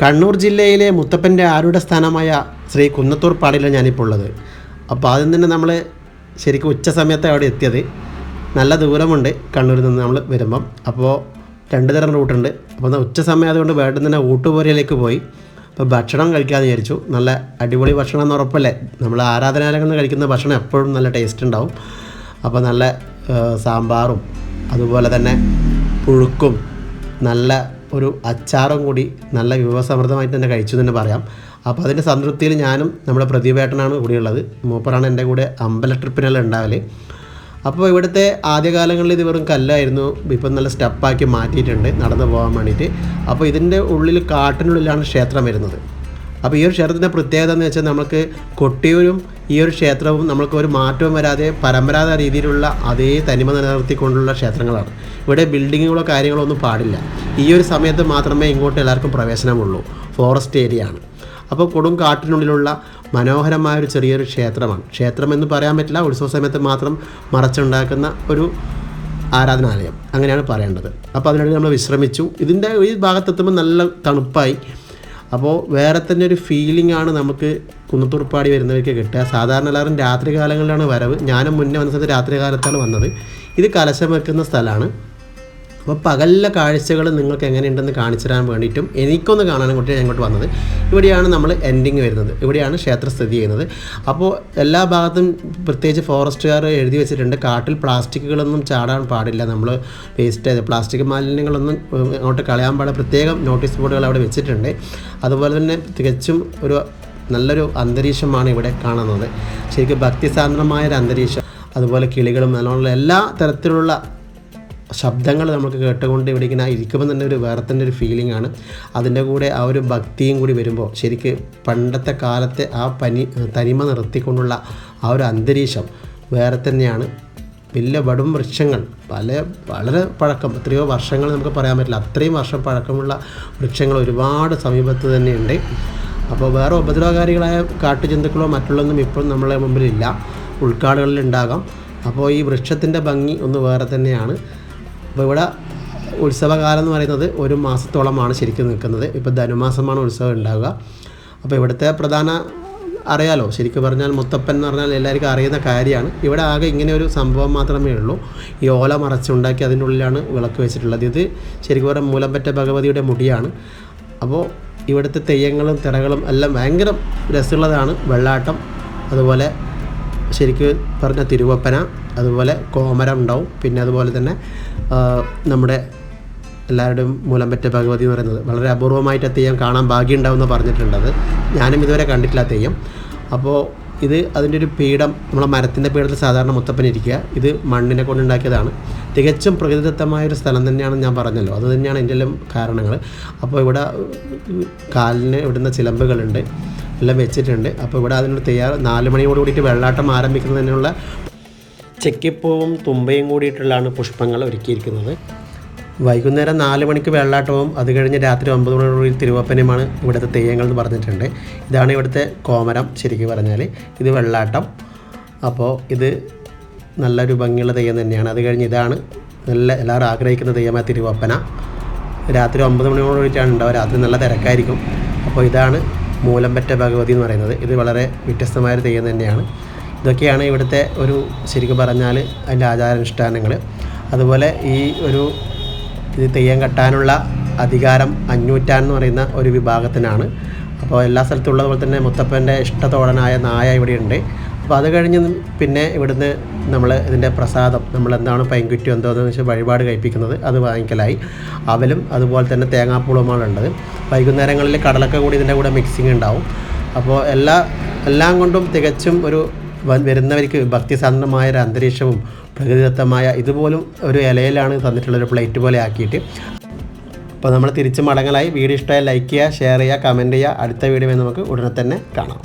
കണ്ണൂർ ജില്ലയിലെ മുത്തപ്പന്റെ ആരുടെ സ്ഥാനമായ ശ്രീ കുന്നത്തൂർ പാടിലാണ് ഞാനിപ്പോൾ ഉള്ളത്. അപ്പോൾ ആദ്യം തന്നെ നമ്മൾ ശരിക്കും ഉച്ച സമയത്ത് അവിടെ എത്തിയത്. നല്ല ദൂരമുണ്ട് കണ്ണൂരിൽ നിന്ന് നമ്മൾ വരുമ്പം. അപ്പോൾ രണ്ട് തരം റൂട്ടുണ്ട്. അപ്പോൾ ഉച്ച സമയം അതുകൊണ്ട് വേണ്ടം തന്നെ ഊട്ടുപോരയിലേക്ക് പോയി. അപ്പോൾ ഭക്ഷണം കഴിക്കാമെന്ന് വിചാരിച്ചു. നല്ല അടിപൊളി ഭക്ഷണം എന്ന് ഉറപ്പല്ലേ? നമ്മൾ ആരാധനാലയങ്ങളിൽ കഴിക്കുന്ന ഭക്ഷണം എപ്പോഴും നല്ല ടേസ്റ്റ് ഉണ്ടാവും. അപ്പോൾ നല്ല സാമ്പാറും അതുപോലെ തന്നെ പുഴുക്കും നല്ല ഒരു അച്ചാറും കൂടി നല്ല വിഭവസമൃദ്ധമായിട്ട് തന്നെ കഴിച്ചു തന്നെ പറയാം. അപ്പോൾ അതിന്റെ സംതൃപ്തിയിൽ ഞാനും നമ്മുടെ പ്രതിഭേട്ടനാണ് കൂടിയുള്ളത്. മൂപ്പറാണ് എന്റെ കൂടെ അമ്പല ട്രിപ്പിനെല്ലാം ഉണ്ടാവൽ അപ്പോൾ ഇവിടുത്തെ ആദ്യകാലങ്ങളിൽ ഇത് വെറും കല്ലായിരുന്നു. ഇപ്പം നല്ല സ്റ്റെപ്പാക്കി മാറ്റിയിട്ടുണ്ട് നടന്നു പോകാൻ വേണ്ടിയിട്ട്. അപ്പോൾ ഇതിന്റെ ഉള്ളിൽ കാട്ടിനുള്ളിലാണ് ക്ഷേത്രം വരുന്നത്. അപ്പോൾ ഈ ഒരു ക്ഷേത്രത്തിന്റെ പ്രത്യേകത എന്ന് വെച്ചാൽ നമുക്ക് കൊട്ടിയൂരും ഈ ഒരു ക്ഷേത്രവും നമുക്ക് ഒരു മാറ്റവും വരാതെ പരമ്പരാഗത രീതിയിലുള്ള അതേ തനിമ നിലനിർത്തിക്കൊണ്ടുള്ള ക്ഷേത്രങ്ങളാണ്. ഇവിടെ ബിൽഡിങ്ങുകളോ കാര്യങ്ങളോ ഒന്നും പാടില്ല. ഈ ഒരു സമയത്ത് മാത്രമേ ഇങ്ങോട്ട് എല്ലാവർക്കും പ്രവേശനമുള്ളൂ. ഫോറസ്റ്റ് ഏരിയ ആണ്. അപ്പോൾ കൊടും കാട്ടിനുള്ളിലുള്ള മനോഹരമായ ഒരു ചെറിയൊരു ക്ഷേത്രമാണ്. ക്ഷേത്രം എന്ന് പറയാൻ പറ്റില്ല. ഉത്സവ സമയത്ത് മാത്രം മറച്ചുണ്ടാക്കുന്ന ഒരു ആരാധനാലയം. അങ്ങനെയാണ് പറയേണ്ടത്. അപ്പോൾ അതിനിടയിൽ നമ്മൾ വിശ്രമിച്ചു. ഇതിന്റെ ഈ ഭാഗത്തെത്തുമ്പോൾ നല്ല തണുപ്പായി. അപ്പോൾ വേറെ തന്നെ ഒരു ഫീലിംഗ് ആണ് നമുക്ക് കുന്നത്തുറുപ്പാടി വരുന്നവർക്ക് കിട്ടുക. സാധാരണ എല്ലാവരും രാത്രി കാലങ്ങളിലാണ് വരവ്. ഞാനും മുന്നേ വന്ന സമയത്ത് രാത്രി കാലത്താണ് വന്നത്. ഇത് കലശം വെക്കുന്ന സ്ഥലമാണ്. അപ്പോൾ പകലിലെ കാഴ്ചകൾ നിങ്ങൾക്ക് എങ്ങനെയുണ്ടെന്ന് കാണിച്ചു തരാൻ വേണ്ടിയിട്ടും എനിക്കൊന്ന് കാണാനും കൂട്ടി ഞാൻ ഇങ്ങോട്ട് വന്നത്. ഇവിടെയാണ് നമ്മൾ എൻഡിങ് വരുന്നത്. ഇവിടെയാണ് ക്ഷേത്രം സ്ഥിതി ചെയ്യുന്നത്. അപ്പോൾ എല്ലാ ഭാഗത്തും പ്രത്യേകിച്ച് ഫോറസ്റ്റുകാർ എഴുതി വെച്ചിട്ടുണ്ട്. കാട്ടിൽ പ്ലാസ്റ്റിക്കുകളൊന്നും ചാടാൻ പാടില്ല. നമ്മൾ വേസ്റ്റ് പ്ലാസ്റ്റിക് മാലിന്യങ്ങളൊന്നും അങ്ങോട്ട് കളയാൻ പാടില്ല. പ്രത്യേകം നോട്ടീസ് ബോർഡുകൾ അവിടെ വെച്ചിട്ടുണ്ട്. അതുപോലെ തന്നെ തികച്ചും ഒരു നല്ലൊരു അന്തരീക്ഷമാണ് ഇവിടെ കാണുന്നത്. ശരിക്കും ഭക്തിസാന്ദ്രമായ ഒരു അന്തരീക്ഷം. അതുപോലെ കിളികളും നല്ലോണം എല്ലാ തരത്തിലുള്ള ശബ്ദങ്ങൾ നമുക്ക് കേട്ടുകൊണ്ട് ഇവിടെ ഇങ്ങനെ ഇരിക്കുമ്പോൾ തന്നെ ഒരു വേറെ തന്നെ ഒരു ഫീലിംഗ് ആണ്. അതിന്റെ കൂടെ ആ ഒരു ഭക്തിയും കൂടി വരുമ്പോൾ ശരിക്ക് പണ്ടത്തെ കാലത്തെ ആ പനി തനിമ നിർത്തിക്കൊണ്ടുള്ള ആ ഒരു അന്തരീക്ഷം വേറെ തന്നെയാണ്. വലിയ വടും വൃക്ഷങ്ങൾ പല വളരെ പഴക്കം എത്രയോ വർഷങ്ങൾ നമുക്ക് പറയാൻ പറ്റില്ല. അത്രയും വർഷം പഴക്കമുള്ള വൃക്ഷങ്ങൾ ഒരുപാട് സമീപത്ത് തന്നെയുണ്ട്. അപ്പോൾ വേറെ ഉപദ്രവകാരികളായ കാട്ടുജന്തുക്കളോ മറ്റുള്ളതൊന്നും ഇപ്പോൾ നമ്മളെ മുമ്പിലില്ല. ഉൾക്കാടുകളിൽ ഉണ്ടാകാം. അപ്പോൾ ഈ വൃക്ഷത്തിന്റെ ഭംഗി ഒന്ന് വേറെ തന്നെയാണ്. അപ്പോൾ ഇവിടെ ഉത്സവകാലം എന്ന് പറയുന്നത് ഒരു മാസത്തോളമാണ് ശരിക്കും നിൽക്കുന്നത്. ഇപ്പോൾ ധനുമാസമാണ് ഉത്സവം ഉണ്ടാവുക. അപ്പോൾ ഇവിടുത്തെ പ്രധാന അറിയാലോ ശരിക്കും പറഞ്ഞാൽ മുത്തപ്പൻ എന്ന് പറഞ്ഞാൽ എല്ലാവർക്കും അറിയുന്ന കാര്യമാണ്. ഇവിടെ ആകെ ഇങ്ങനെ ഒരു സംഭവം മാത്രമേ ഉള്ളൂ. ഈ ഓല മറച്ചുണ്ടാക്കി അതിന്റെ ഉള്ളിലാണ് വിളക്ക് വെച്ചിട്ടുള്ളത്. ഇത് ശരിക്കും പറഞ്ഞാൽ മൂലമ്പറ്റ ഭഗവതിയുടെ മുടിയാണ്. അപ്പോൾ ഇവിടുത്തെ തെയ്യങ്ങളും തിറകളും എല്ലാം ഭയങ്കര രസമുള്ളതാണ്. വെള്ളാട്ടം അതുപോലെ ശരിക്ക് പറഞ്ഞ തിരുവപ്പന അതുപോലെ കോമരം ഉണ്ടാവും. പിന്നെ അതുപോലെ തന്നെ നമ്മുടെ എല്ലാവരുടെയും മൂലമ്പറ്റ ഭഗവതി എന്ന് പറയുന്നത്. വളരെ അപൂർവമായിട്ട് തെയ്യം കാണാൻ ഭാഗ്യമുണ്ടാവും എന്ന് പറഞ്ഞിട്ടുണ്ടത് ഞാനും ഇതുവരെ കണ്ടിട്ടില്ല തെയ്യം. അപ്പോൾ ഇത് അതിന്റെ ഒരു പീഠം നമ്മളെ മരത്തിന്റെ പീഠത്തിൽ സാധാരണ മുത്തപ്പൻ ഇരിക്കുക. ഇത് മണ്ണിനെ കൊണ്ടുണ്ടാക്കിയതാണ്. തികച്ചും പ്രകൃതിദത്തമായ ഒരു സ്ഥലം തന്നെയാണ് ഞാൻ പറഞ്ഞല്ലോ. അത് തന്നെയാണ് എന്റെ എല്ലാം കാരണങ്ങൾ. അപ്പോൾ ഇവിടെ കാലിന് ഇവിടുന്ന് ചിലമ്പുകളുണ്ട്. എല്ലാം വെച്ചിട്ടുണ്ട്. അപ്പോൾ ഇവിടെ അതിനൊരു തയ്യാർ നാല് മണിയോട് കൂടിയിട്ട് വെള്ളാട്ടം ആരംഭിക്കുന്നതിനുള്ള ചെക്കിപ്പൂവും തുമ്പയും കൂടിയിട്ടുള്ളതാണ് പുഷ്പങ്ങൾ ഒരുക്കിയിരിക്കുന്നത്. വൈകുന്നേരം നാല് മണിക്ക് വെള്ളാട്ടവും അത് കഴിഞ്ഞ് രാത്രി ഒമ്പത് മണിയോടുകൂടി തിരുവപ്പനയുമാണ് ഇവിടുത്തെ തെയ്യങ്ങൾ എന്ന് പറഞ്ഞിട്ടുണ്ട്. ഇതാണ് ഇവിടുത്തെ കോമരം ശരിക്കും പറഞ്ഞാൽ ഇത് വെള്ളാട്ടം. അപ്പോൾ ഇത് നല്ലൊരു ഭംഗിയുള്ള തെയ്യം തന്നെയാണ്. അത് കഴിഞ്ഞ് ഇതാണ് നല്ല എല്ലാവരും ആഗ്രഹിക്കുന്ന തെയ്യമായ തിരുവപ്പന. രാത്രി ഒമ്പത് മണിയോട് കൂടിയിട്ടാണ് ഉണ്ടാവുക. രാത്രി നല്ല തിരക്കായിരിക്കും. അപ്പോൾ ഇതാണ് മൂലമ്പറ്റ ഭഗവതി എന്ന് പറയുന്നത്. ഇത് വളരെ വ്യത്യസ്തമായൊരു തെയ്യം തന്നെയാണ്. ഇതൊക്കെയാണ് ഇവിടുത്തെ ഒരു ശരിക്കും പറഞ്ഞാൽ അതിന്റെ ആചാരാനുഷ്ഠാനങ്ങൾ അതുപോലെ ഈ ഒരു ഇത് തെയ്യം കെട്ടാനുള്ള അധികാരം അഞ്ഞൂറ്റാൻ എന്ന് പറയുന്ന ഒരു വിഭാഗത്തിനാണ്. അപ്പോൾ എല്ലാ സ്ഥലത്തും ഉള്ളതുപോലെ തന്നെ മുത്തപ്പന്റെ ഇഷ്ടത്തോടനായ നായ ഇവിടെയുണ്ട്. അപ്പോൾ അത് കഴിഞ്ഞ് പിന്നെ ഇവിടുന്ന് നമ്മൾ ഇതിന്റെ പ്രസാദം നമ്മൾ എന്താണ് പൈൻകുറ്റി എന്തോന്ന് വെച്ചാൽ വഴിപാട് കഴിപ്പിക്കുന്നത് അത് വാങ്ങിക്കലായി. അവലും അതുപോലെ തന്നെ തേങ്ങാപ്പൂളുമാണ് ഉള്ളത്. വൈകുന്നേരങ്ങളിൽ കടലൊക്കെ കൂടി ഇതിന്റെ കൂടെ മിക്സിങ് ഉണ്ടാവും. അപ്പോൾ എല്ലാ എല്ലാം കൊണ്ടും തികച്ചും ഒരു വരുന്നവർക്ക് ഭക്തിസാന്ദ്രമായ ഒരു അന്തരീക്ഷവും പ്രകൃതിദത്തമായ ഇതുപോലും ഒരു ഇലയിലാണ് തന്നിട്ടുള്ള ഒരു പ്ലേറ്റ് പോലെ ആക്കിയിട്ട്. അപ്പോൾ നമ്മൾ തിരിച്ച് മടങ്ങലായി. വീഡിയോ ഇഷ്ടമായി ലൈക്ക് ചെയ്യുക ഷെയർ ചെയ്യുക കമന്റ് ചെയ്യുക. അടുത്ത വീഡിയോ നമുക്ക് ഉടനെ തന്നെ കാണാം.